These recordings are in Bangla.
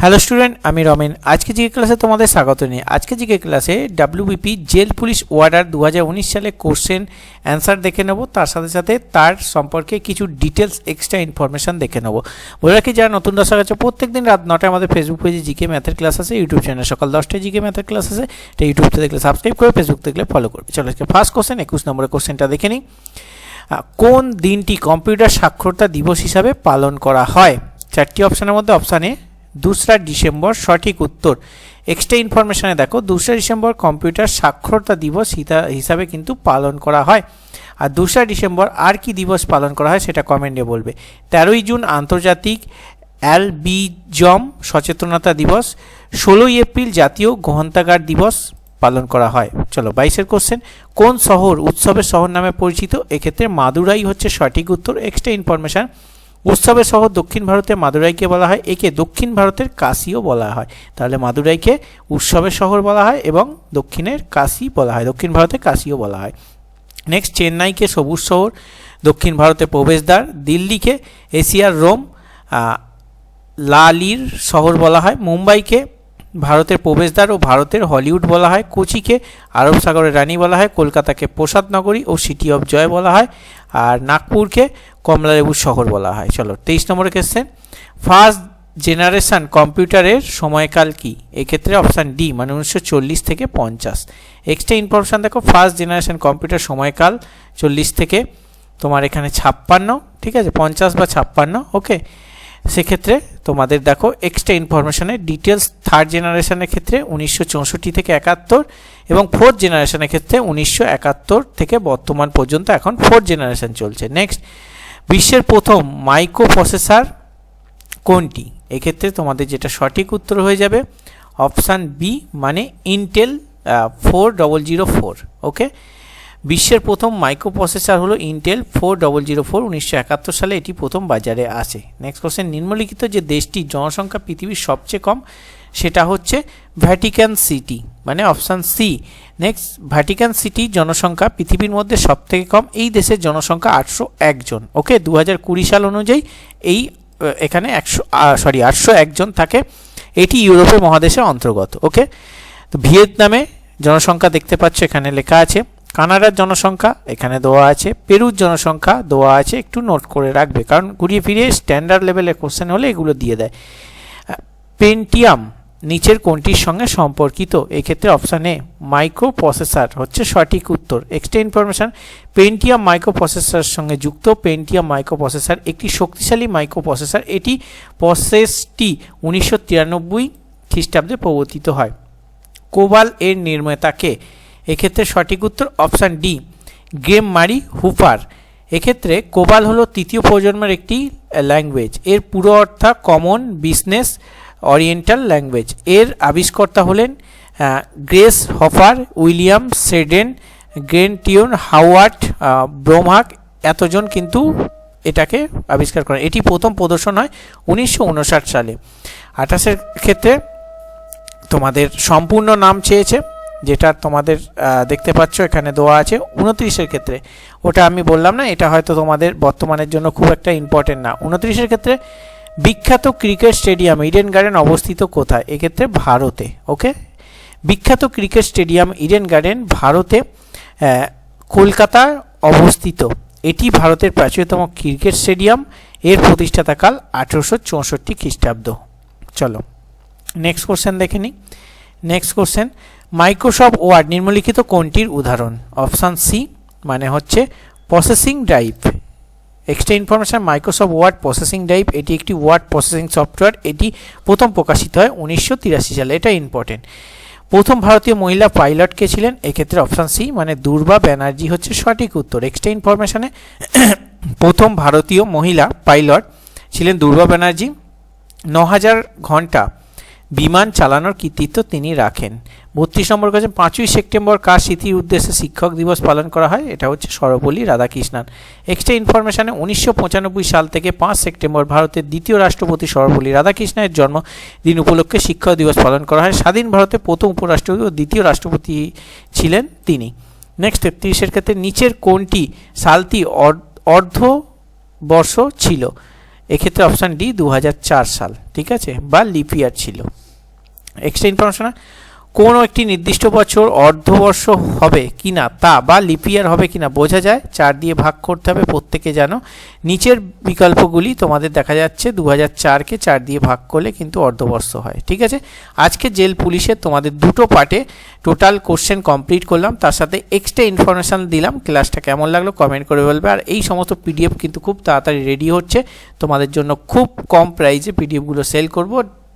হ্যালো স্টুডেন্ট আমি রমেন। আজকে জিকে ক্লাসে তোমাদের স্বাগত নিয়ে। আজকে জিকে ক্লাসে ডাব্লিউবিপি জেল পুলিশ ওয়ার্ডার দু হাজার উনিশ সালে কোশ্চেন অ্যান্সার দেখে নেব। তার সাথে সাথে তার সম্পর্কে কিছু ডিটেলস এক্সট্রা ইনফরমেশন দেখে নেব। বলে রাখি, যারা নতুন দর্শক আছে প্রত্যেক দিন রাত নটায় আমাদের ফেসবুক পেজে জিকে ম্যাথের ক্লাস আছে ইউটিউব চ্যানেল সকাল দশটায় জিকে ম্যাথের ক্লাস আছে। এটা ইউটিউবতে দেখলে সাবস্ক্রাইব করে ফেসবুক দেখলে ফলো করবে। চলো আজকে ফার্স্ট কোশ্চেন একুশ নম্বরের কোশ্চেনটা দেখে নিই। কোন দিনটি কম্পিউটার সাক্ষরতা দিবস হিসাবে পালন করা হয়? চারটি অপশানের মধ্যে অপশান দোসরা ডিসেম্বর সঠিক উত্তর। এক্সট্রা ইনফরমেশনে দেখো, দোসরা ডিসেম্বর কম্পিউটার সাক্ষরতা দিবস হিসাবে কিন্তু পালন করা হয়। আর দোসরা ডিসেম্বর আর কি দিবস পালন করা হয় সেটা কমেন্টে বলবে। তেরোই জুন আন্তর্জাতিক অ্যালবিজম সচেতনতা দিবস। ষোলোই এপ্রিল জাতীয় গ্রন্থাগার দিবস পালন করা হয়। চলো বাইশের কোশ্চেন কোন শহর উৎসবের শহর নামে পরিচিত? এক্ষেত্রে মাদুরাই হচ্ছে সঠিক উত্তর। এক্সট্রা ইনফরমেশন উৎসবের শহর দক্ষিণ ভারতে মাদুরাইকে বলা হয়, একে দক্ষিণ ভারতের কাশিও বলা হয়। তাহলে মাদুরাইকে উৎসবের শহর বলা হয় এবং দক্ষিণের কাশি বলা হয়, দক্ষিণ ভারতে কাশিও বলা হয়। নেক্সট চেন্নাইকে সবুজ শহর, দক্ষিণ ভারতে প্রবেশদ্বার, দিল্লিকে এশিয়ার রোম লালির শহর বলা হয়, মুম্বাইকে ভারতের প্রবেশদ্বার ও ভারতের হলিউড বলা হয় কোচিকে, আরব সাগরের রানী বলা হয় কলকাতাকে প্রসাদ নগরী ও সিটি অফ জয় বলা হয়, আর নাগপুরকে কমলালেবুর শহর বলা হয়। চলো, তেইশ নম্বরে কোয়েশ্চেন ফার্স্ট জেনারেশন কম্পিউটারের সময়কাল কি? এক্ষেত্রে অপশান ডি মানে উনিশশো চল্লিশ থেকে পঞ্চাশ। এক্সট্রা ইনফরমেশান দেখো ফার্স্ট জেনারেশন কম্পিউটার সময়কাল চল্লিশ থেকে তোমার এখানে ছাপ্পান্ন, ঠিক আছে? পঞ্চাশ বা ছাপ্পান্ন ওকে সেক্ষেত্রে তোমাদের দেখো এক্সট্রা ইনফরমেশনের ডিটেলস থার্ড জেনারেশনের ক্ষেত্রে উনিশশো চৌষট্টি থেকে একাত্তর এবং ফোর্থ জেনারেশনের ক্ষেত্রে উনিশশো একাত্তর থেকে বর্তমান পর্যন্ত এখন ফোর্থ জেনারেশন চলছে। নেক্সট বিশ্বের প্রথম মাইক্রো প্রসেসর কোনটি? এক্ষেত্রে তোমাদের যেটা সঠিক উত্তর হয়ে যাবে অপশান বি মানে Intel four double zero four okay বিশ্বের প্রথম মাইক্রো প্রসেসর হলো Intel four double zero four উনিশশো একাত্তর সালে এটি প্রথম বাজারে আসে। নেক্সট কোশ্চেন নিম্নলিখিত যে দেশটির জনসংখ্যা পৃথিবীর সবচেয়ে কম, সেটা হচ্ছে ভ্যাটিকান সিটি মানে option C next Vatican City জনসংখ্যা পৃথিবীর মধ্যে সবথেকে কম, এই দেশের জনসংখ্যা আটশো একজন ওকে দু হাজার কুড়ি সাল অনুযায়ী এই এখানে একশো সরি আটশো একজন থাকে। এটি ইউরোপের মহাদেশের অন্তর্গত। ওকে তো ভিয়েতনামে জনসংখ্যা দেখতে পাচ্ছ, এখানে লেখা আছে। কানাডার জনসংখ্যা এখানে দেওয়া আছে, পেরুর জনসংখ্যা দেওয়া আছে, একটু নোট করে রাখবে, কারণ ঘুরিয়ে ফিরিয়ে স্ট্যান্ডার্ড লেভেলের কোশ্চেন হলে এগুলো দিয়ে দেয়। পেন্টিয়াম নিচের কোনটির সঙ্গে সম্পর্কিত? এক্ষেত্রে অপশান এ মাইক্রো প্রসেসর হচ্ছে সঠিক উত্তর। এক্সট্রা ইনফরমেশন পেন্টিয়াম মাইক্রো প্রসেসরের সঙ্গে যুক্ত। পেন্টিয়াম মাইক্রো প্রসেসর একটি শক্তিশালী মাইক্রো প্রসেসর এটি প্রসেসটি উনিশশো তিরানব্বই খ্রিস্টাব্দে প্রবর্তিত হয়। কোবাল এর নির্মাতাকে এক্ষেত্রে সঠিক উত্তর অপশান ডি গেম মারি হুপার। এক্ষেত্রে কোবাল হলো তৃতীয় প্রজন্মের একটি ল্যাঙ্গুয়েজ। এর পুরো অর্থ কমন বিজনেস অরিয়েন্টাল ল্যাঙ্গুয়েজ। এর আবিষ্কর্তা হলেন গ্রেস হফার উইলিয়াম সেডেন গ্রেনটিউন হাওয়ার্ড ব্রোমহাক, এতজন কিন্তু এটাকে আবিষ্কার করেন। এটি প্রথম প্রদর্শন হয় উনিশশো উনষাট সালে। আঠাশের ক্ষেত্রে তোমাদের সম্পূর্ণ নাম চেয়েছে। যেটা তোমাদের দেখতে পাচ্ছ এখানে দেওয়া আছে উনত্রিশের ক্ষেত্রে। ওটা আমি বললাম না এটা হয়তো তোমাদের বর্তমানের জন্য খুব একটা ইম্পর্টেন্ট না। উনত্রিশের ক্ষেত্রে বিখ্যাত ক্রিকেট স্টেডিয়াম ইডেন গার্ডেন অবস্থিত কোথায়? এক্ষেত্রে ভারতে ওকে বিখ্যাত ক্রিকেট স্টেডিয়াম ইডেন গার্ডেন ভারতে আহ, কলকাতায় অবস্থিত। এটি ভারতের প্রাচীনতম ক্রিকেট স্টেডিয়াম। এর প্রতিষ্ঠাতাকাল আঠেরোশো চৌষট্টি খ্রিস্টাব্দ। চলো নেক্সট কোশ্চেন দেখে নিই। নেক্সট কোশ্চেন মাইক্রোসফট ওয়ার্ড নিম্নলিখিত কোনটির উদাহরণ? অপশান সি মানে হচ্ছে processing drive extra information Microsoft word processing drive এটি একটি ওয়ার্ড প্রসেসিং সফটওয়্যার এটি প্রথম প্রকাশিত হয় উনিশশো তিরাশি সালে, এটা ইম্পর্টেন্ট প্রথম ভারতীয় মহিলা পাইলট কে ছিলেন? এক্ষেত্রে অপশান সি মানে দুর্বা ব্যানার্জি হচ্ছে সঠিক উত্তর। এক্সট্রা ইনফরমেশনে প্রথম ভারতীয় মহিলা পাইলট ছিলেন দুর্বা ব্যানার্জি ন হাজার ঘণ্টা বিমান চালানোর কৃতিত্ব তিনি রাখেন। বত্রিশ নম্বর কাছে পাঁচই সেপ্টেম্বর কার স্মৃতির উদ্দেশ্যে শিক্ষক দিবস পালন করা হয়, এটা হচ্ছে সর্বপল্লী রাধাকৃষ্ণান। এক্সট্রা ইনফরমেশনে উনিশশো সাল থেকে পাঁচ সেপ্টেম্বর ভারতের দ্বিতীয় রাষ্ট্রপতি সর্বপল্লী রাধাকৃষ্ণের জন্মদিন উপলক্ষে শিক্ষক দিবস পালন করা হয়। স্বাধীন ভারতের প্রথম উপরাষ্ট্রপতি ও দ্বিতীয় রাষ্ট্রপতি ছিলেন তিনি। নেক্সট তেত্রিশের ক্ষেত্রে নিচের কোনটি সালটি অর্ধ বর্ষ ছিল? এক্ষেত্রে অপশান ডি দু হাজার চার সাল ঠিক আছে? বা লিপিয়ার ছিল। এক্সট্রা ইনফরমেশন কোনো একটি নির্দিষ্ট বছর অর্ধবর্ষ হবে কিনা তা বা লিপিয়ার হবে কিনা বোঝা যায়। চার দিয়ে ভাগ করতে হবে প্রত্যেকে জানো। নিচের বিকল্পগুলি তোমাদের দেখা যাচ্ছে দু হাজার চারকে চার দিয়ে ভাগ করলে কিন্তু অর্ধবর্ষ হয়, ঠিক আছে? আজকে জেল পুলিশের তোমাদের দুটো পার্টে টোটাল কোশ্চেন কমপ্লিট করলাম। তার সাথে এক্সট্রা ইনফরমেশান দিলাম। ক্লাসটা কেমন লাগল কমেন্ট করে বলবে। আর এই সমস্ত পিডিএফ কিন্তু খুব তাড়াতাড়ি রেডি হচ্ছে। তোমাদের জন্য খুব কম প্রাইসে পিডিএফগুলো সেল করব।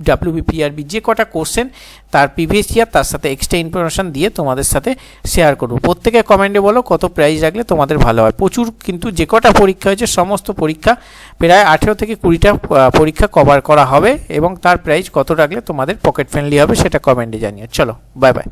ডাব্লিউবিপিআরবি যে কটা কোশ্চেন তার প্রিভিয়াস ইয়ার তার সাথে এক্সট্রা ইনফরমেশান দিয়ে তোমাদের সাথে শেয়ার করব। প্রত্যেকে কমেন্টে বলো কত প্রাইজ রাখলে তোমাদের ভালো হয়। প্রচুর কিন্তু যে কটা পরীক্ষা হয়েছে, সমস্ত পরীক্ষা প্রায় আঠেরো থেকে কুড়িটা পরীক্ষা কভার করা হবে এবং তার প্রাইস কত রাখলে তোমাদের পকেট ফ্রেন্ডলি হবে সেটা কমেন্টে জানিও। চলো বাই বাই